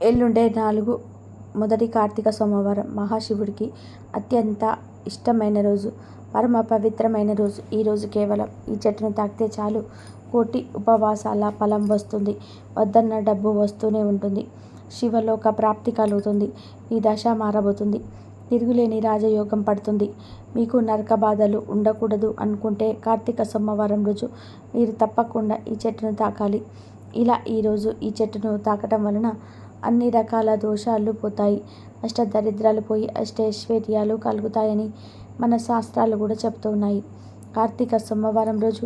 ఎల్లుండే నాలుగు మొదటి కార్తీక సోమవారం మహాశివుడికి అత్యంత ఇష్టమైన రోజు పరమ పవిత్రమైన రోజు. ఈ రోజు కేవలం ఈ చెట్టును తాకితే చాలు. కోటి ఉపవాసాల ఫలం వస్తుంది. వద్దన్న డబ్బు వస్తూనే ఉంటుంది. శివలోక ప్రాప్తి కలుగుతుంది. ఈ దశ మారబోతుంది. తిరుగులేని రాజయోగం పడుతుంది. మీకు నరక బాధలు ఉండకూడదు అనుకుంటే కార్తీక సోమవారం రోజు మీరు తప్పకుండా ఈ చెట్టును తాకాలి. ఇలా ఈరోజు ఈ చెట్టును తాకటం వలన అన్ని రకాల దోషాలు పోతాయి. అష్ట దరిద్రాలు పోయి అష్టైశ్వర్యాలు కలుగుతాయని మన శాస్త్రాలు కూడా చెప్తూ ఉన్నాయి కార్తీక సోమవారం రోజు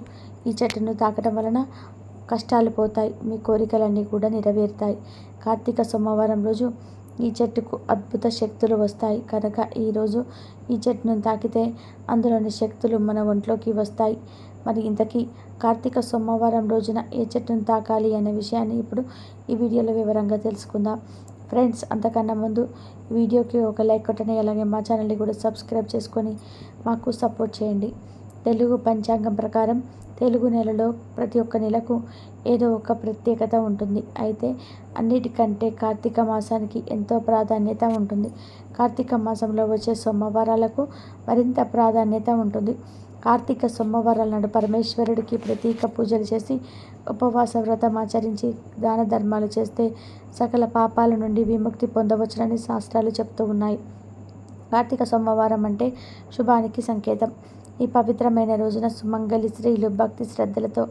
ఈ చెట్టును తాకటం వలన కష్టాలు పోతాయి. మీ కోరికలన్నీ కూడా నెరవేరుతాయి. కార్తీక సోమవారం రోజు ఈ చెట్టుకు అద్భుత శక్తులు వస్తాయి. కనుక ఈరోజు ఈ చెట్టును తాకితే అందులోని శక్తులు మన ఒంట్లోకి వస్తాయి. మరి ఇంతకీ కార్తీక సోమవారం రోజున ఏ చెట్టును తాకాలి అనే విషయాన్ని ఇప్పుడు ఈ వీడియోలో వివరంగా తెలుసుకుందాం. ఫ్రెండ్స్ అంతకన్నా ముందు వీడియోకి ఒక లైక్ కొట్టని అలాగే మా ఛానల్ని కూడా సబ్స్క్రైబ్ చేసుకొని మాకు సపోర్ట్ చేయండి. తెలుగు పంచాంగం ప్రకారం తెలుగు నెలలో ప్రతి ఒక్క నెలకు ఏదో ఒక ప్రత్యేకత ఉంటుంది. అయితే అన్నిటికంటే కార్తీక మాసానికి ఎంతో ప్రాధాన్యత ఉంటుంది. కార్తీక మాసంలో వచ్చే సోమవారాలకు మరింత ప్రాధాన్యత ఉంటుంది. కార్తీక సోమవారాల నాడు పరమేశ్వరుడికి ప్రతీక పూజలు చేసి ఉపవాస వ్రతం ఆచరించి దాన ధర్మాలు చేస్తే సకల పాపాల నుండి విముక్తి పొందవచ్చునని శాస్త్రాలు చెప్తూ ఉన్నాయి. కార్తీక సోమవారం అంటే శుభానికి సంకేతం. ఈ పవిత్రమైన రోజున సుమంగలి స్త్రీలు భక్తి శ్రద్ధలతో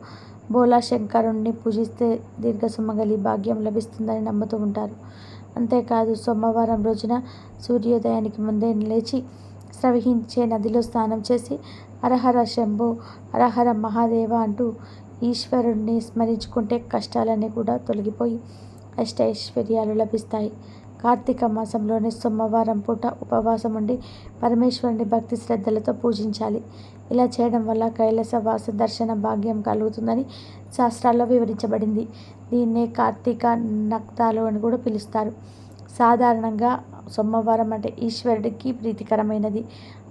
బోలా శంకరుణ్ణి పూజిస్తే దీర్ఘ సుమంగలి భాగ్యం లభిస్తుందని నమ్ముతూ ఉంటారు. అంతేకాదు సోమవారం రోజున సూర్యోదయానికి ముందే లేచి స్రవహించే నదిలో స్నానం చేసి హరహర శంభు హరహర మహాదేవ అంటూ ఈశ్వరుణ్ణి స్మరించుకుంటే కష్టాలన్నీ కూడా తొలగిపోయి అష్టైశ్వర్యాలు లభిస్తాయి. కార్తీక మాసంలోని సోమవారం పూట ఉపవాసం ఉండి పరమేశ్వరుని భక్తి శ్రద్ధలతో పూజించాలి. ఇలా చేయడం వల్ల కైలాస వాస దర్శన భాగ్యం కలుగుతుందని శాస్త్రాల్లో వివరించబడింది. దీన్నే కార్తీక నక్తాలు అని కూడా పిలుస్తారు. సాధారణంగా సోమవారం అంటే ఈశ్వరుడికి ప్రీతికరమైనది.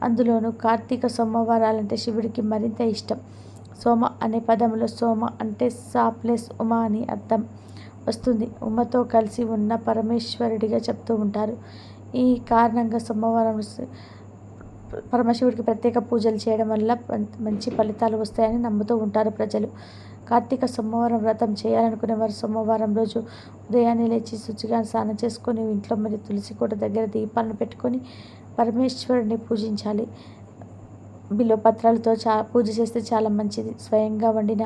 అందులోనూ కార్తీక సోమవారాలంటే శివుడికి మరింత ఇష్టం. సోమ అనే పదంలో సోమ అంటే సా ప్లస్ ఉమా అని అర్థం వస్తుంది. ఉమతో కలిసి ఉన్న పరమేశ్వరుడిగా చెప్తూ ఉంటారు. ఈ కారణంగా సోమవారం పరమశివుడికి ప్రత్యేక పూజలు చేయడం వల్ల మంచి ఫలితాలు వస్తాయని నమ్ముతూ ఉంటారు ప్రజలు. కార్తీక సోమవారం వ్రతం చేయాలనుకునే వారు సోమవారం రోజు ఉదయాన్నే లేచి శుచిగా స్నానం చేసుకొని ఇంట్లో మరి తులసి కోట దగ్గర దీపాలను పెట్టుకొని పరమేశ్వరుని పూజించాలి. బిల్వపత్రాలతో చా పూజ చేస్తే చాలా మంచిది. స్వయంగా వండిన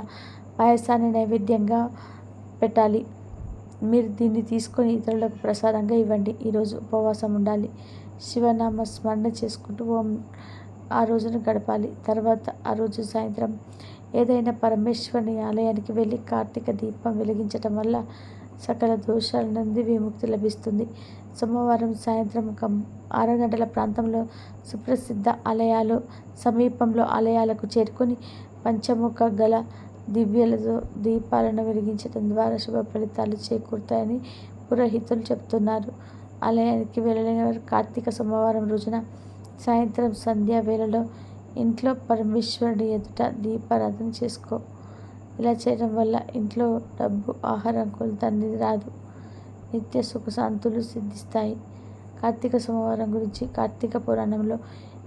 పాయసాన్ని నైవేద్యంగా పెట్టాలి. మీరు దీన్ని తీసుకొని ఇతరులకు ప్రసాదంగా ఇవ్వండి. ఈరోజు ఉపవాసం ఉండాలి. శివనామ స్మరణ చేసుకుంటూ ఓం ఆ రోజును గడపాలి. తర్వాత ఆ రోజు సాయంత్రం ఏదైనా పరమేశ్వరుని ఆలయానికి వెళ్ళి కార్తీక దీపం వెలిగించటం వల్ల సకల దోషాల నుండి విముక్తి లభిస్తుంది. సోమవారం సాయంత్రం ఒక ఆరు గంటల ప్రాంతంలో సుప్రసిద్ధ ఆలయాలు సమీపంలో ఆలయాలకు చేరుకొని పంచముఖ గల దివ్యలతో దీపాలను వెలిగించడం ద్వారా శుభ ఫలితాలు చేకూరుతాయని పురోహితులు చెప్తున్నారు ఆలయానికి వెళ్ళలేని వారు కార్తీక సోమవారం రోజున సాయంత్రం సంధ్యా వేళలో ఇంట్లో పరమేశ్వరుడి ఎదుట దీపారాధన చేసుకో. ఇలా చేయడం వల్ల ఇంట్లో డబ్బు ఆహారం కొలత అనేది రాదు. నిత్య సుఖశాంతులు సిద్ధిస్తాయి. కార్తీక సోమవారం గురించి కార్తీక పురాణంలో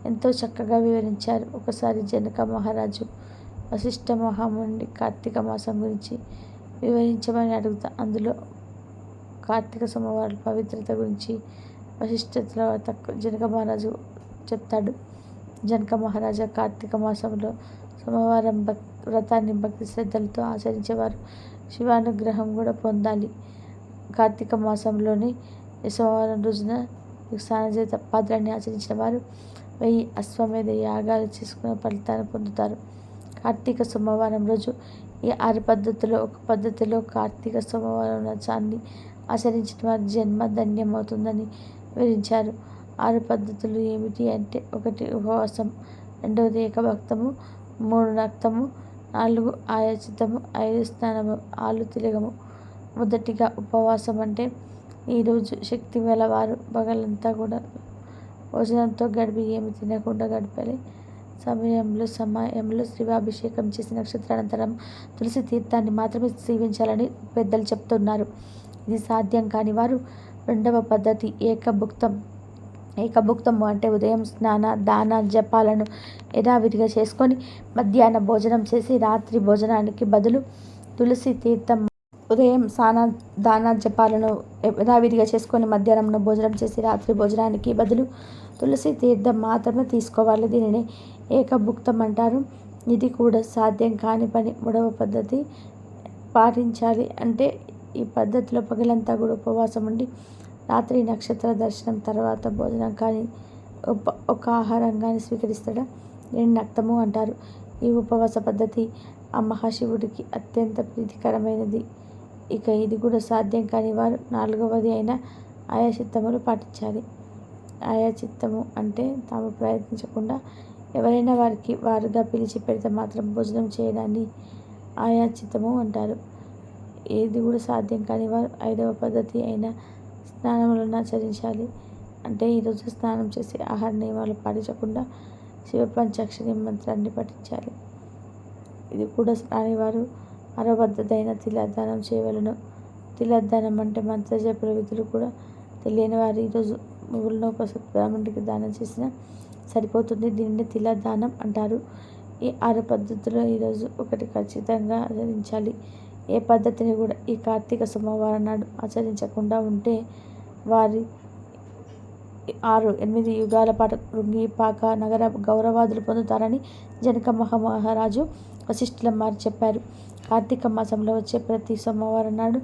ఎంతో చక్కగా వివరించారు ఒకసారి జనక మహారాజు. వశిష్ఠ మహాముని కార్తీక మాసం గురించి వివరించమని అడుగుతా. అందులో కార్తీక సోమవారం పవిత్రత గురించి వశిష్ఠ తర్వాత జనక మహారాజు చెప్తాడు. జనక మహారాజా కార్తీక మాసంలో సోమవారం భక్ వ్రతాన్ని భక్తి శ్రద్ధలతో ఆచరించేవారు. శివానుగ్రహం కూడా పొందాలి. కార్తీక మాసంలోని సోమవారం రోజున స్నానచేత పాత్రాన్ని ఆచరించిన వారు వెయ్యి అశ్వమేధ యాగాలు చేసుకున్న ఫలితాన్ని పొందుతారు. కార్తీక సోమవారం రోజు ఈ ఆరు పద్ధతిలో ఒక పద్ధతిలో కార్తీక సోమవారం వ్రతాన్ని ఆచరించిన వారి జన్మ ధన్యమవుతుందని వివరించారు. ఆరు పద్ధతులు ఏమిటి అంటే ఒకటి ఉపవాసం రెండవది ఏకభక్తము మూడు నక్తము నాలుగు ఆయాచితము ఐదు స్నానము ఆలు తిలగము మొదటిగా ఉపవాసం అంటే ఈరోజు శక్తి గలవారు పగలంతా కూడా భోజనంతో గడిపి ఏమి తినకుండా గడపాలి. సమయంలో సమయంలో శివాభిషేకం చేసి నక్షత్రానంతరం తులసి తీర్థాన్ని మాత్రమే సేవించాలని పెద్దలు చెప్తున్నారు. ఇది సాధ్యం కాని వారు రెండవ పద్ధతి ఏకభుక్తం. ఏకభుక్తము అంటే ఉదయం స్నాన దాన జపాలను యథావిధిగా చేసుకొని మధ్యాహ్న భోజనం చేసి రాత్రి భోజనానికి బదులు తులసి తీర్థం ఉదయం స్నాన దాన జపాలను యథావిధిగా చేసుకొని మధ్యాహ్నం భోజనం చేసి రాత్రి భోజనానికి బదులు తులసి తీర్థం మాత్రమే తీసుకోవాలి. దీనిని ఏకభుక్తం అంటారు. ఇది కూడా సాధ్యం కాని పని. మూడవ పద్ధతి పాటించాలి అంటే ఈ పద్ధతిలో పగలంతా కూడా ఉపవాసం ఉండి రాత్రి నక్షత్ర దర్శనం తర్వాత భోజనం కానీ ఉప ఒక ఆహారం కానీ స్వీకరిస్తాడా? నేను నక్తము అంటారు. ఈ ఉపవాస పద్ధతి ఆ మహాశివుడికి అత్యంత ప్రీతికరమైనది. ఇక ఇది కూడా సాధ్యం కాని వారు నాలుగవది అయిన ఆయా చిత్తములు పాటించాలి. ఆయా చిత్తము అంటే తాము ప్రయత్నించకుండా ఎవరైనా వారికి వారుగా పిలిచి పెడితే మాత్రం భోజనం చేయడాన్ని ఆయా చిత్తము అంటారు. ఏది కూడా సాధ్యం కాని వారు ఐదవ పద్ధతి అయిన స్నానములను ఆచరించాలి. అంటే ఈరోజు స్నానం చేసి ఆహార నియమాలు పాటించకుండా శివ పంచాక్షరి మంత్రాన్ని పఠించాలి. ఇది కూడా రానివారు ఆరో పద్ధతి అయిన తిలాదానం చేయవలను. తిలాదానం అంటే మంత్రజపుల విధులు కూడా తెలియని వారు ఈరోజు ముగ్గులను ఒక బ్రాహ్మణుడికి దానం చేసిన సరిపోతుంది. దీనిని తిలాదానం అంటారు. ఈ ఆరు పద్ధతుల్లో ఈరోజు ఒకటి ఖచ్చితంగా ఆచరించాలి. ఏ పద్ధతిని కూడా ఈ కార్తీక సోమవారం నాడు ఆచరించకుండా ఉంటే వారి ఆరు ఎనిమిది యుగాల పాటు పాక నగర గౌరవాదులు పొందుతారని జనక మహామహారాజు వశిష్ఠుల మారి చెప్పారు. కార్తీక మాసంలో వచ్చే ప్రతి సోమవారం నాడు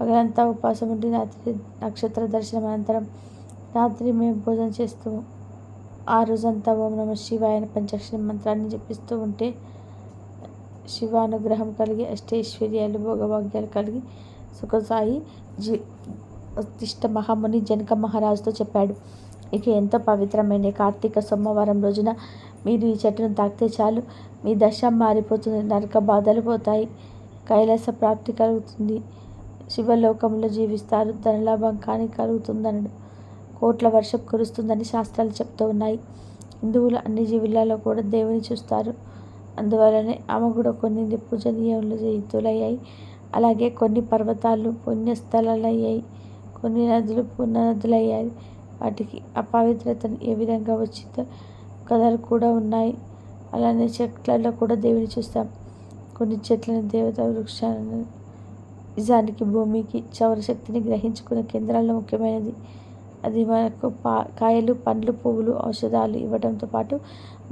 పగలంతా ఉపవాసం ఉండి రాత్రి నక్షత్ర దర్శనం అనంతరం రాత్రి మేము భోజనం చేస్తూ ఆ రోజంతా ఓం నమ శివాయ పంచాక్షరి మంత్రాన్ని జపిస్తూ ఉంటే శివానుగ్రహం కలిగి అష్టైశ్వర్యాలు భోగభాగ్యాలు కలిగి సుఖసాయి జీ వశిష్ఠ మహాముని జనక మహారాజుతో చెప్పాడు. ఇక ఎంతో పవిత్రమైన కార్తీక సోమవారం రోజున మీరు ఈ చెట్టును తాకితే చాలు. మీ దశ మారిపోతుంది. నరక బాధలు పోతాయి. కైలాస ప్రాప్తి కలుగుతుంది. శివలోకంలో జీవిస్తారు. ధనలాభం కానీ కలుగుతుందనడు. కోట్ల వర్షం కురుస్తుందని శాస్త్రాలు చెప్తూ ఉన్నాయి. హిందువులు అన్ని జీవులలో కూడా దేవుని చూస్తారు. అందువలనే ఆమె కూడా కొన్ని పూజనీయములు జయితులయ్యాయి. అలాగే కొన్ని పర్వతాలు పుణ్యస్థలాలయ్యాయి. కొన్ని నదులు పుణ్యనదులయ్యాయి వాటికి అపవిత్రతను ఏ విధంగా వచ్చిందో కథలు కూడా ఉన్నాయి. అలానే చెట్లలో కూడా దేవుని చూస్తాం. కొన్ని చెట్లను దేవత వృక్షాలను నిజానికి భూమికి చౌరశక్తిని గ్రహించుకునే కేంద్రాల్లో ముఖ్యమైనది. అది మనకు పా కాయలు పండ్లు పువ్వులు ఔషధాలు ఇవ్వడంతో పాటు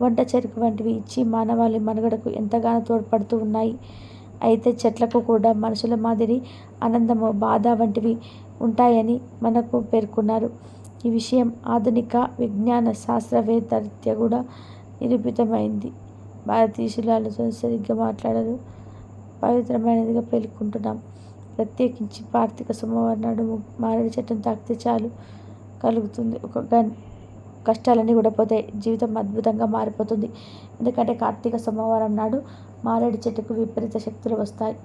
వంట చెరుకు వంటివి ఇచ్చి మానవాళి మనుగడకు ఎంతగానో తోడ్పడుతూ ఉన్నాయి. అయితే చెట్లకు కూడా మనుషుల మాదిరి ఆనందము బాధ వంటివి ఉంటాయని మనకు పేర్కొన్నారు. ఈ విషయం ఆధునిక విజ్ఞాన శాస్త్రవేత్తరీత్యా కూడా నిరూపితమైంది. భారతీయ శిలాలతో సరిగ్గా మాట్లాడరు. పవిత్రమైనదిగా పేర్కొంటున్నాం. ప్రత్యేకించి కార్తీక సోమవారం నాడు మారేడు చెట్టును తాకితే చాలు కలుగుతుంది. ఒక గన్ కష్టాలన్నీ కూడా పోతాయి. జీవితం అద్భుతంగా మారిపోతుంది. ఎందుకంటే కార్తీక సోమవారం నాడు మారేడు చెట్టుకు విపరీత శక్తులు వస్తాయి.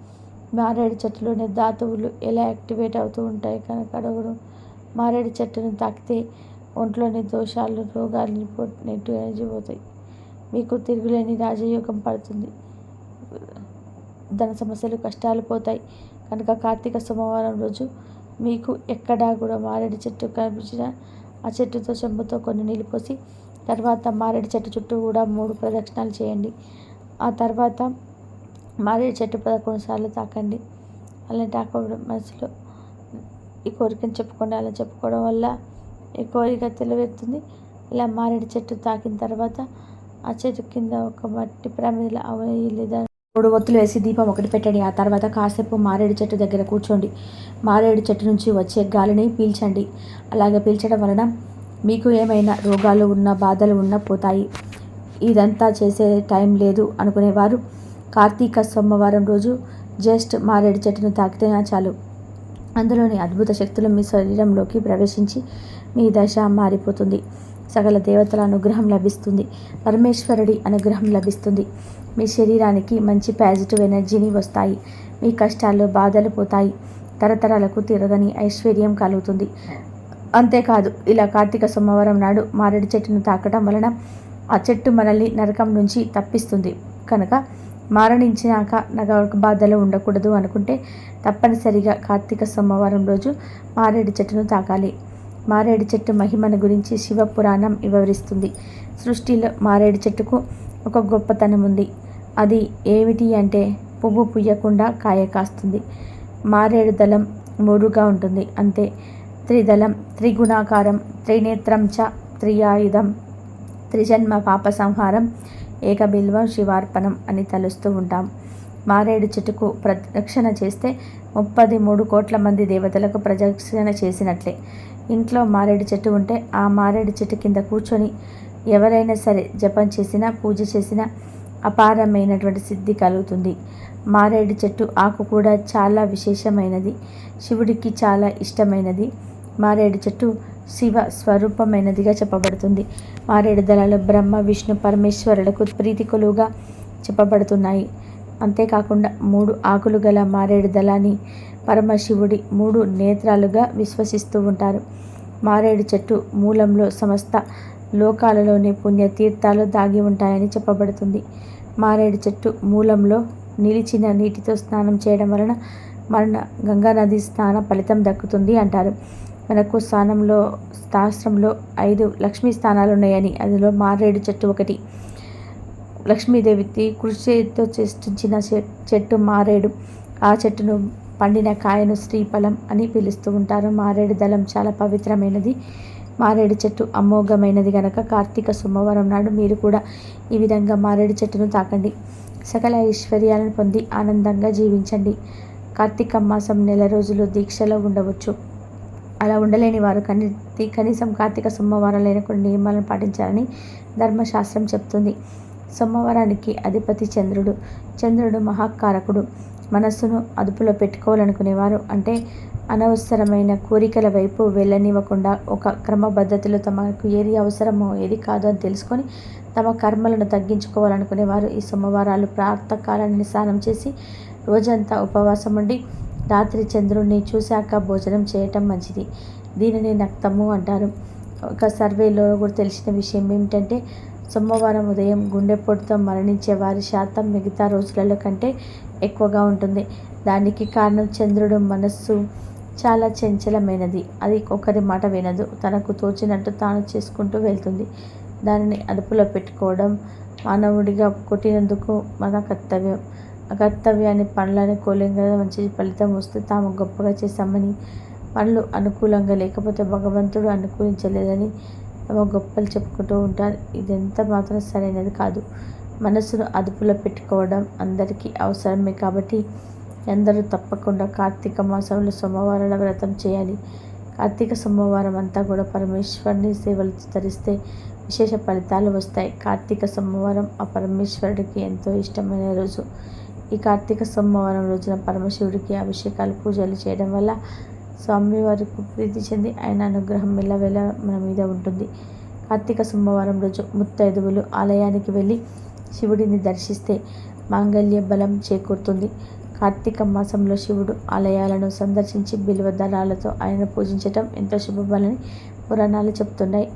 మారేడు చెట్టులోని ధాతువులు ఎలా యాక్టివేట్ అవుతూ ఉంటాయి కనుక అడుగుడు. మారేడు చెట్టును తాకితే ఒంట్లోని దోషాలు రోగాలు నెట్టు ఎనర్జీ మీకు తిరుగులేని రాజయోగం పడుతుంది. ధన సమస్యలు కష్టాలు పోతాయి. కనుక కార్తీక సోమవారం రోజు మీకు ఎక్కడా కూడా మారేడు చెట్టు కనిపించిన ఆ చెట్టుతో చెంబుతో కొన్ని నీళ్ళు పోసి తర్వాత మారేడు చెట్టు చుట్టూ కూడా మూడు ప్రదక్షిణాలు చేయండి. ఆ తర్వాత మారేడు చెట్టు పదకొండు సార్లు తాకండి. అలా తాకడం మనసులో. ఈ కోరికను చెప్పుకోండి. అలా చెప్పుకోవడం వల్ల ఈ కోరిక తెలివెత్తుంది ఇలా మారేడు చెట్టు తాకిన తర్వాత ఆ చెట్టు కింద ఒక మట్టి ప్రమిదల అవని లేదా మూడు ఒత్తులు వేసి దీపం ఒకటి పెట్టండి. ఆ తర్వాత కాసేపు మారేడు చెట్టు దగ్గర కూర్చోండి. మారేడు చెట్టు నుంచి వచ్చే గాలిని పీల్చండి. అలాగే పీల్చడం వలన మీకు ఏమైనా రోగాలు ఉన్న బాధలు ఉన్న పోతాయి. ఇదంతా చేసే టైం లేదు అనుకునేవారు. కార్తీక సోమవారం రోజు జస్ట్ మారేడు చెట్టును తాకితేనా చాలు. అందులోని అద్భుత శక్తులు మీ శరీరంలోకి ప్రవేశించి మీ దశ మారిపోతుంది. సకల దేవతల అనుగ్రహం లభిస్తుంది. పరమేశ్వరుడి అనుగ్రహం లభిస్తుంది. మీ శరీరానికి మంచి పాజిటివ్ ఎనర్జీని వస్తాయి. మీ కష్టాల్లో బాధలు పోతాయి. తరతరాలకు తిరగని ఐశ్వర్యం కలుగుతుంది. అంతేకాదు ఇలా కార్తీక సోమవారం నాడు మారేడు చెట్టును తాకడం వలన ఆ చెట్టు మనల్ని నరకం నుంచి తప్పిస్తుంది. కనుక మరణించినాక నాకు బాధలు ఉండకూడదు అనుకుంటే తప్పనిసరిగా కార్తీక సోమవారం రోజు మారేడు చెట్టును తాకాలి. మారేడు చెట్టు మహిమను గురించి శివపురాణం వివరిస్తుంది. సృష్టిలో మారేడు చెట్టుకు ఒక గొప్పతనం ఉంది. అది ఏమిటి అంటే పువ్వు పుయ్యకుండా కాయ కాస్తుంది. మారేడు దళం మూడుగా ఉంటుంది. అంతే. త్రిదళం త్రిగుణాకారం త్రినేత్రం చ త్రియాయుధం త్రిజన్మ పాప సంహారం ఏకబిల్వం శివార్పణం అని తలుస్తూ ఉంటాం. మారేడు చెట్టుకు ప్రదక్షిణ చేస్తే ముప్పది మూడు కోట్ల మంది దేవతలకు ప్రదక్షిణ చేసినట్లే. ఇంట్లో మారేడు చెట్టు ఉంటే ఆ మారేడు చెట్టు కింద కూర్చొని ఎవరైనా సరే జపం చేసినా పూజ చేసినా అపారమైనటువంటి సిద్ధి కలుగుతుంది. మారేడు చెట్టు ఆకు కూడా చాలా విశేషమైనది. శివుడికి చాలా ఇష్టమైనది. మారేడు చెట్టు శివ స్వరూపమైనదిగా చెప్పబడుతుంది. మారేడు దళాలు బ్రహ్మ విష్ణు పరమేశ్వరులకు ప్రీతికులుగా చెప్పబడుతున్నాయి. అంతేకాకుండా మూడు ఆకులు గల మారేడు దళాన్ని పరమశివుడి మూడు నేత్రాలుగా విశ్వసిస్తూ ఉంటారు. మారేడు చెట్టు మూలంలో సమస్త లోకాలలోని పుణ్యతీర్థాలు దాగి ఉంటాయని చెప్పబడుతుంది. మారేడు చెట్టు మూలంలో నిలిచిన నీటితో స్నానం చేయడం వలన మరణ గంగా నది స్నాన ఫలితం దక్కుతుంది అంటారు. మనకు స్థానంలో శాస్త్రంలో ఐదు లక్ష్మీ స్థానాలు ఉన్నాయని అందులో మారేడు చెట్టు ఒకటి. లక్ష్మీదేవికి కృషితో సృష్టించిన చెట్టు మారేడు. ఆ చెట్టును పండిన కాయను శ్రీఫలం అని పిలుస్తూ ఉంటారు. మారేడు దళం చాలా పవిత్రమైనది. మారేడు చెట్టు అమోఘమైనది గనక కార్తీక సోమవారం నాడు మీరు కూడా ఈ విధంగా మారేడు చెట్టును తాకండి. సకల ఐశ్వర్యాలను పొంది ఆనందంగా జీవించండి. కార్తీక మాసం నెల రోజులు దీక్షలో ఉండవచ్చు. అలా ఉండలేని వారు కనీ కనీసం కార్తీక సోమవారాలైన కొన్ని నియమాలను పాటించాలని ధర్మశాస్త్రం చెప్తుంది. సోమవారానికి అధిపతి చంద్రుడు. చంద్రుడు మహాకారకుడు. మనస్సును అదుపులో పెట్టుకోవాలనుకునేవారు. అంటే అనవసరమైన కోరికల వైపు వెళ్ళనివ్వకుండా ఒక క్రమపద్ధతిలో తమకు ఏది అవసరమో ఏది కాదో అని తెలుసుకొని తమ కర్మలను తగ్గించుకోవాలనుకునేవారు. ఈ సోమవారాలు ప్రాతకాలాన్ని స్నానం చేసి రోజంతా ఉపవాసం ఉండి రాత్రి చంద్రుణ్ణి చూశాక భోజనం చేయటం మంచిది. దీనిని నక్తము అంటారు. ఒక సర్వేలో కూడా తెలిసిన విషయం ఏమిటంటే సోమవారం ఉదయం గుండెపోటుతో మరణించే వారి శాతం మిగతా రోజులలో కంటే ఎక్కువగా ఉంటుంది. దానికి కారణం చంద్రుడు మనస్సు చాలా చంచలమైనది. అది ఒకరి మాట వినదు. తనకు తోచినట్టు తాను చేసుకుంటూ వెళ్తుంది. దానిని అదుపులో పెట్టుకోవడం మానవుడిగా కొట్టినందుకు మన కర్తవ్యం. అకర్తవ్యాన్ని పనులని కూలంగా మంచి ఫలితం వస్తే తాము గొప్పగా చేశామని పనులు అనుకూలంగా లేకపోతే భగవంతుడు అనుకూలించలేదని తమ గొప్పలు చెప్పుకుంటూ ఉంటారు. ఇదంతా మాత్రం సరైనది కాదు. మనసును అదుపులో పెట్టుకోవడం అందరికీ అవసరమే కాబట్టి అందరూ తప్పకుండా కార్తీక మాసంలో సోమవారాల వ్రతం చేయాలి. కార్తీక సోమవారం అంతా కూడా పరమేశ్వరుని సేవలు ధరిస్తే విశేష ఫలితాలు వస్తాయి. కార్తీక సోమవారం ఆ పరమేశ్వరుడికి ఎంతో ఇష్టమైన రోజు. ఈ కార్తీక సోమవారం రోజున పరమశివుడికి అభిషేకాలు పూజలు చేయడం వల్ల స్వామివారికి ప్రీతి చెంది ఆయన అనుగ్రహం మెల్లవేళ మన మీద ఉంటుంది. కార్తీక సోమవారం రోజు ముత్తైదువులు ఆలయానికి వెళ్ళి శివుడిని దర్శిస్తే మాంగళ్య బలం చేకూరుతుంది. కార్తీక మాసంలో శివుడు ఆలయాలను సందర్శించి బిలువ దళాలతో ఆయన పూజించటం ఎంతో శుభమని పురాణాలు చెప్తున్నాయి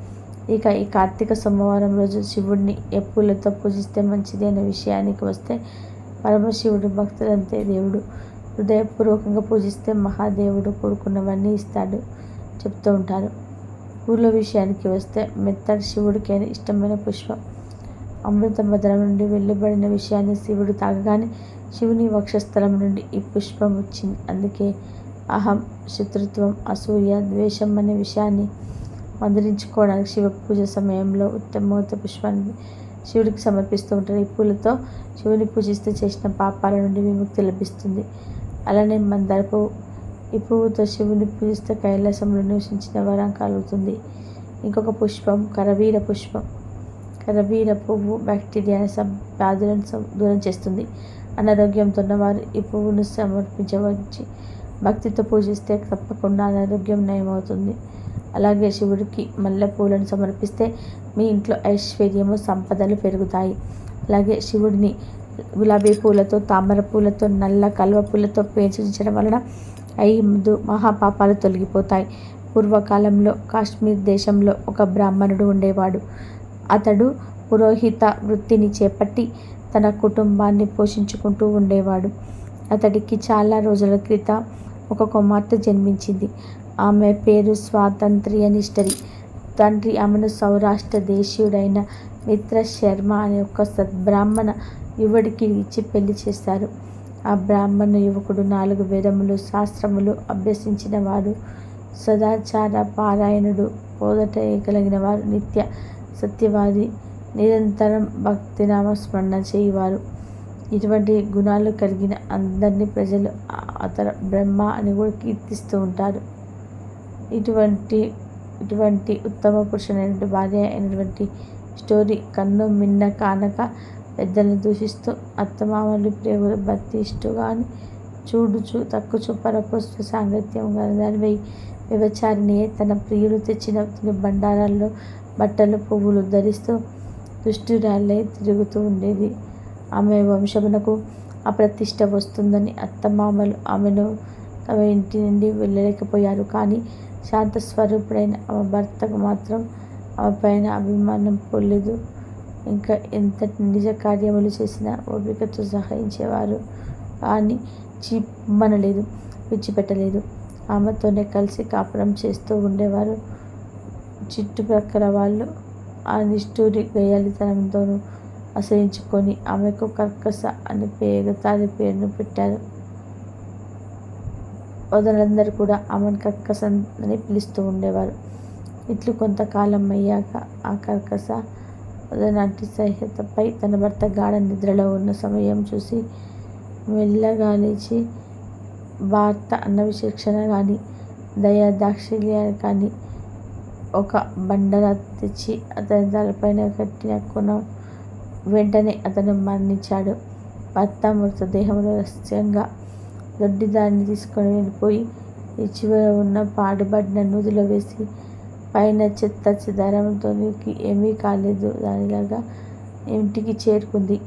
ఇక ఈ కార్తీక సోమవారం రోజు శివుడిని ఎప్పులతో పూజిస్తే మంచిది అనే విషయానికి వస్తే పరమశివుడు భక్తులంతే దేవుడు. హృదయపూర్వకంగా పూజిస్తే మహాదేవుడు కోరుకున్నవన్నీ ఇస్తాడు చెప్తూ ఉంటారు. పూల విషయానికి వస్తే మెత్తడి శివుడికి ఇష్టమైన పుష్పం. అమృత భద్రం నుండి వెళ్ళబడిన విషయాన్ని శివుడు తాగగానే శివుని వక్షస్థలం నుండి ఈ పుష్పం వచ్చింది. అందుకే అహం శత్రుత్వం అసూయ ద్వేషం అనే విషయాన్ని మందరించుకోవడానికి శివ పూజ సమయంలో ఉత్తమోత పుష్పాన్ని శివుడికి సమర్పిస్తూ ఉంటారు ఈ పూలతో శివుని పూజిస్తే చేసిన పాపాల నుండి విముక్తి లభిస్తుంది. అలానే మందార పువ్వు ఈ పువ్వుతో శివుని పూజిస్తే కైలాసంలో నివసించిన వరం కలుగుతుంది. ఇంకొక పుష్పం కరవీర పుష్పం. కరవీర పువ్వు బ్యాక్టీరియా వ్యాధులను దూరం చేస్తుంది. అనారోగ్యంతో ఉన్నవారు ఈ పువ్వును సమర్పించవచ్చు. భక్తితో పూజిస్తే తప్పకుండా అనారోగ్యం నయమవుతుంది. అలాగే శివుడికి మల్లెపూలను సమర్పిస్తే మీ ఇంట్లో ఐశ్వర్యము సంపదలు పెరుగుతాయి. అలాగే శివుడిని గులాబీ పూలతో తామర పూలతో నల్ల కల్వ పూలతో పూజించడం వలన ఐదు మహాపాపాలు తొలగిపోతాయి. పూర్వకాలంలో కాశ్మీర్ దేశంలో ఒక బ్రాహ్మణుడు ఉండేవాడు. అతడు పురోహిత వృత్తిని చేపట్టి తన కుటుంబాన్ని పోషించుకుంటూ ఉండేవాడు. అతడికి చాలా రోజుల క్రితం ఒక కుమార్తె జన్మించింది. ఆమె పేరు స్వాతంత్ర్య నిష్టరి తండ్రి ఆమెను సౌరాష్ట్ర దేశీయుడైన మిత్ర శర్మ అనే ఒక సద్బ్రాహ్మణ యువడికి ఇచ్చి పెళ్ళి చేశారు. ఆ బ్రాహ్మణ యువకుడు నాలుగు వేదములు శాస్త్రములు అభ్యసించిన వాడు. సదాచార పారాయణుడు పోదటగలిగిన వారు నిత్య సత్యవాది నిరంతరం భక్తినామ స్మరణ చేయువారు. ఇటువంటి గుణాలు కలిగిన అందరినీ ప్రజలు అతను బ్రహ్మ అని కూడా కీర్తిస్తూ ఉంటారు. ఇటువంటి ఇటువంటి ఉత్తమ పురుషుడైనటువంటి భార్య అయినటువంటి స్టోరీ కన్ను మిన్న కానక పెద్దలను దూషిస్తూ అత్తమామలు ప్రేమ బత్తిస్తూ కానీ చూడుచు తక్కుచు పరపుస్తు సాంగత్యం దానిపై వ్యభచారిణియే తన ప్రియులు తెచ్చిన బండారాల్లో బట్టలు పువ్వులు ధరిస్తూ దుష్టురాలై తిరుగుతూ ఉండేది. ఆమె వంశమునకు అప్రతిష్ట వస్తుందని అత్తమామలు ఆమెను తమ ఇంటి నుండి వెళ్ళలేకపోయారు. కానీ శాంత స్వరూపుడైన ఆమె భర్తకు మాత్రం ఆమె పైన అభిమానం పోలేదు. ఇంకా ఎంతటి నిజ కార్యములు చేసినా ఓపికతో సహాయించేవారు కానీ చిమ్మనలేదు విడిచిపెట్టలేదు. ఆమెతోనే కలిసి కాపురం చేస్తూ ఉండేవారు. చుట్టుప్రక్కల వాళ్ళు ఆ నిష్ఠూరి గేయాలితనంతోనూ అసహించుకొని ఆమెకు కర్కస అని పేగతాది పేరును పెట్టారు. వదలందరూ కూడా ఆమెను కర్కస అని పిలుస్తూ ఉండేవారు. ఇట్లు కొంతకాలం అయ్యాక ఆ కర్కస వదనాటి సహ్యతపై తన భర్త గాఢ నిద్రలో ఉన్న సమయం చూసి మెల్లగా లేచి భర్త అన్న విశిక్షణ కానీ దయా దాక్షిల్యాలు కానీ ఒక బండర తెచ్చి అతని తలపైన కట్టిన కొన వెంటనే అతను మరణించాడు. భర్త మృతదేహంలో రహస్యంగా దొడ్డిదాన్ని తీసుకొని వెళ్ళిపోయి చివర ఉన్న పాడుబడిన నూతిలో వేసి పైన చెత్త చెదారంతో ఏమీ కాలేదు దానిలాగా ఇంటికి చేరుకుంది.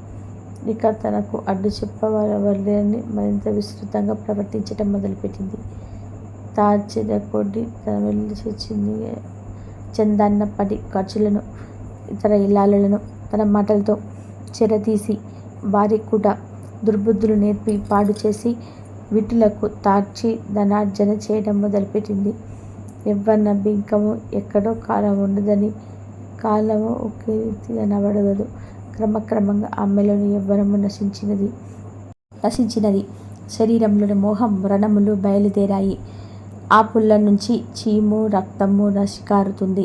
ఇక తనకు అడ్డు చెప్పవలెవరని మరింత విస్తృతంగా ప్రవర్తించటం మొదలుపెట్టింది. తార్చెద తన వెళ్ళి చచ్చింది చందన్న పడి ఖర్చులను ఇతర ఇల్లాలను తన మాటలతో చెరతీసి వారికి కూడా దుర్బుద్ధులు నేర్పి పాడు చేసి వీటిలకు తార్చి ధనార్జన చేయడం మొదలుపెట్టింది. ఎవ్వన్న బింకము ఎక్కడో కాలం ఉండదని కాలము ఒకే కనబడదు క్రమక్రమంగా ఆమెలోని యవ్వనము నశించినది నశించినది. శరీరంలోని మోహం వ్రణములు బయలుదేరాయి. ఆ పుల్ల నుంచి చీము రక్తము నసికారుతుంది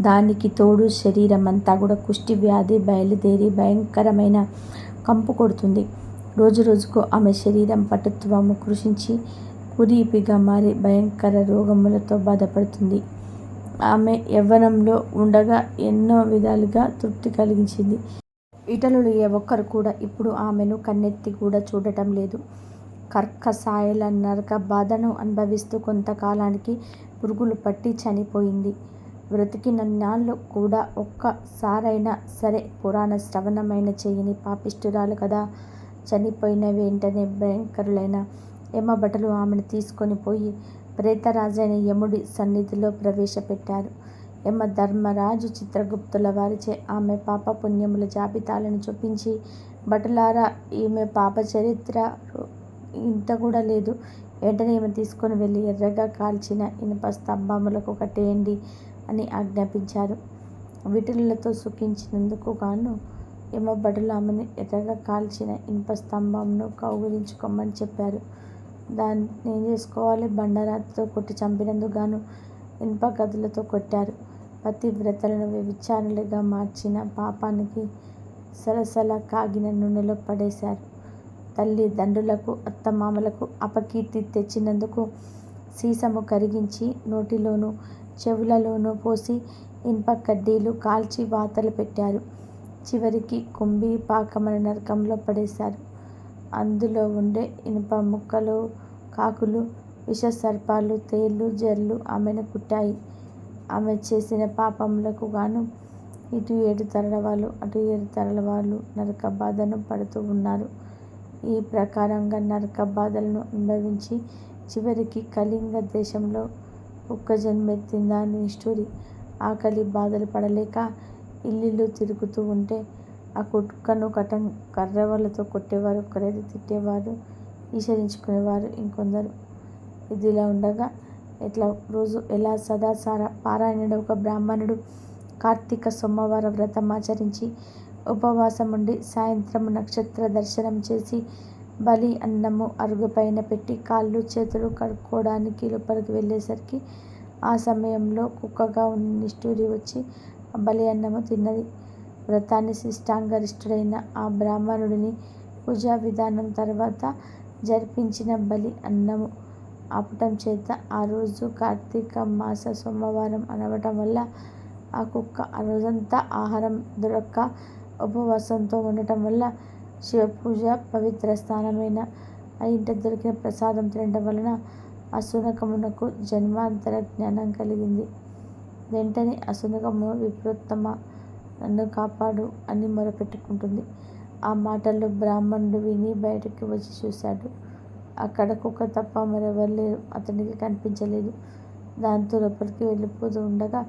దానికి తోడు శరీరం అంతా కూడా కుష్టి వ్యాధి బయలుదేరి భయంకరమైన కంపు కొడుతుంది. రోజు రోజుకు ఆమె శరీరం పటుత్వము కృషించి కురీపిగా మారి భయంకర రోగములతో బాధపడుతుంది. ఆమె యవ్వనంలో ఉండగా ఎన్నో విధాలుగా తృప్తి కలిగించింది. ఇటలులు ఏ ఒక్కరు కూడా ఇప్పుడు ఆమెను కన్నెత్తి కూడా చూడటం లేదు. కర్కసాయల నరక బాధను అనుభవిస్తూ కొంతకాలానికి పురుగులు పట్టి చనిపోయింది. బ్రతికినన్నాళ్ళు కూడా ఒక్కసారైనా సరే పురాణ శ్రవణమైన చేయని పాపిష్ఠురాలు కదా. చనిపోయిన వెంటనే భయంకరులైన యమభటులు ఆమెను తీసుకొని పోయి ప్రేతరాజైన యముడి సన్నిధిలో ప్రవేశపెట్టారు. యమ ధర్మరాజు చిత్రగుప్తుల వారిచే ఆమె పాపపుణ్యముల జాబితాలను చూపించి భటులారా ఈమె పాప చరిత్ర ఇంత కూడా లేదు. వెంటనే ఈమె తీసుకొని వెళ్ళి ఎర్రగా కాల్చిన ఇనుప స్తంభములకు కట్టేయండి అని ఆజ్ఞాపించారు. విటులతో సుఖించినందుకు గాను యమభటులు ఆమెను ఎర్రగా కాల్చిన ఇనుప స్తంభంను కౌగులించుకోమని చెప్పారు. దాన్ని ఏం చేసుకోవాలి? బండరాతితో కొట్టి చంపినందుకు గాను ఇనుప గదులతో కొట్టారు. పతివ్రతలను వ్యభిచారులుగా మార్చిన పాపానికి సలసల కాగిన నూనెలో పడేశారు. తల్లిదండ్రులకు అత్తమామలకు అపకీర్తి తెచ్చినందుకు సీసము కరిగించి నోటిలోనూ చెవులలోనూ పోసి ఇనుప కడ్డీలు కాల్చి వాతలు పెట్టారు. చివరికి కుంభి పాకమని నరకంలో పడేశారు. అందులో ఉండే ఇనుప ముక్కలు కాకులు విష సర్పాలు తేళ్ళు జర్లు ఆమెను కుట్టాయి ఆమె చేసిన పాపములకు గాను ఇటు ఏడు తరల వాళ్ళు అటు ఏడు తరల వాళ్ళు నరక బాధను పడుతూ ఉన్నారు. ఈ ప్రకారంగా నరక బాధలను అనుభవించి చివరికి కళింగ దేశంలో ఒక్క జన్మెత్తిందా నిష్ఠూరి ఆకలి బాధలు పడలేక ఇల్లిల్లు తిరుగుతూ ఉంటే ఆ కుక్కను కటం కర్రవలతో కొట్టేవారు ఒకరైతే తిట్టేవారు ఈసరించుకునేవారు ఇంకొందరు. ఇదిలా ఉండగా ఇట్లా రోజు ఎలా సదా సారా పారాయణుడు ఒక బ్రాహ్మణుడు కార్తీక సోమవార వ్రతం ఆచరించి ఉపవాసం ఉండి సాయంత్రం నక్షత్ర దర్శనం చేసి బలి అన్నము అరుగుపైన పెట్టి కాళ్ళు చేతులు కడుక్కోవడానికి లోపలికి వెళ్ళేసరికి ఆ సమయంలో కుక్కగా ఉన్న నిష్ఠూరి వచ్చి బలి అన్నము తిన్నది. వ్రతాన్ని శిష్టాంగరిష్ఠుడైన ఆ బ్రాహ్మణుడిని పూజా విధానం తర్వాత జరిపించిన బలి అన్నము. ఆపటం చేత ఆ రోజు కార్తీక మాస సోమవారం అనవటం వల్ల ఆ కుక్క ఆ రోజంతా ఆహారం దొరక్క ఉపవాసంతో ఉండటం వల్ల శివపూజ పవిత్ర స్థానమైన ఆ ఇంట దొరికిన ప్రసాదం తినడం వలన ఆ శునకమునకు జన్మాంతర జ్ఞానం కలిగింది. వెంటనే ఆ శునకము విప్రోత్తమ నన్ను కాపాడు అని మొరపెట్టుకుంటుంది. ఆ మాటలు బ్రాహ్మణుడు విని బయటకు వచ్చి చూశాడు. అక్కడ కుక్క తప్ప మరెవరు లేరు. అతనికి కనిపించలేదు. దాంతో లోపలికి వెళ్ళిపోతూ ఉండగా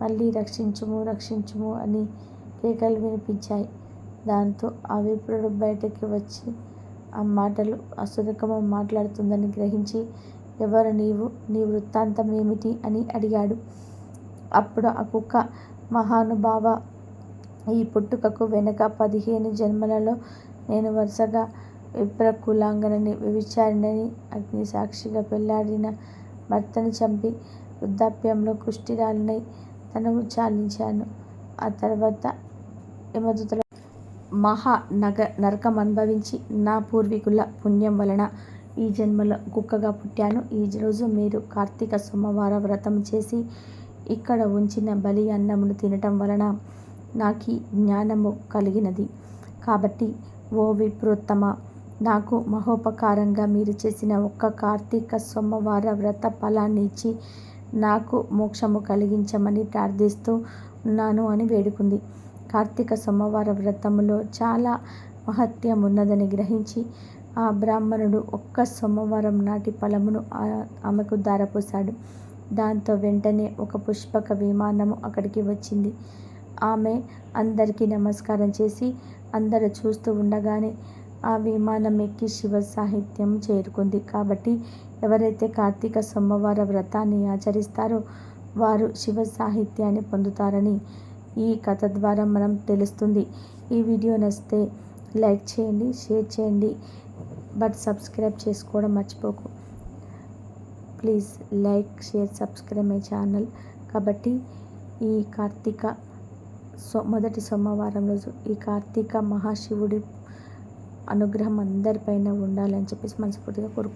మళ్ళీ రక్షించుము రక్షించుము అని కేకలు వినిపించాయి. దాంతో ఆ విప్రుడు బయటకి వచ్చి ఆ మాటలు ఆ మాట్లాడుతుందని గ్రహించి ఎవరు నీవు? నీ వృత్తాంతం ఏమిటి? అని అడిగాడు. అప్పుడు ఆ కుక్క మహానుభావ ఈ పుట్టుకకు వెనుక పదిహేను జన్మలలో నేను వరుసగా విప్రకులాంగనని వ్యభిచారిణిని అగ్ని సాక్షిగా పెళ్ళాడిన భర్తను చంపి వృద్ధాప్యంలో కుష్ఠిరాలినై తనువు చాలించాను. ఆ తర్వాత యమదూతల మహా నగ నరకం అనుభవించి నా పూర్వీకుల పుణ్యం వలన ఈ జన్మలో కుక్కగా పుట్టాను. ఈ రోజు మీరు కార్తీక సోమవార వ్రతం చేసి ఇక్కడ ఉంచిన బలి అన్నమును తినటం వలన నాకు జ్ఞానము కలిగినది. కాబట్టి ఓ విప్రోత్తమ నాకు మహోపకారంగా మీరు చేసిన ఒక్క కార్తీక సోమవార వ్రత ఫలాన్ని ఇచ్చి నాకు మోక్షము కలిగించమని ప్రార్థిస్తూ ఉన్నాను అని వేడుకుంది. కార్తీక సోమవార వ్రతములో చాలా మహత్యం ఉన్నదని గ్రహించి ఆ బ్రాహ్మణుడు ఒక్క సోమవారం నాటి ఫలమును ఆమెకు దారపోశాడు దాంతో వెంటనే ఒక పుష్పక విమానము అక్కడికి వచ్చింది. ఆమె అందరికీ నమస్కారం చేసి అందరూ చూస్తూ ఉండగానే ఆ విమానం ఎక్కి శివ సాహిత్యం చేరుకుంది. కాబట్టి ఎవరైతే కార్తీక సోమవార వ్రతాన్ని ఆచరిస్తారో వారు శివ సాహిత్యాన్ని పొందుతారని ఈ కథ ద్వారా మనం తెలుస్తుంది. ఈ వీడియో నచ్చితే లైక్ చేయండి షేర్ చేయండి బట్ సబ్స్క్రైబ్ చేసుకోవడం మర్చిపోకు. Please like share subscribe my channel. కాబట్టి ఈ కార్తీక సో మొదటి సోమవారం రోజు ఈ కార్తీక మహాశివుడి అనుగ్రహం అందరిపైన ఉండాలని చెప్పేసి మనస్ఫూర్తిగా కోరుకు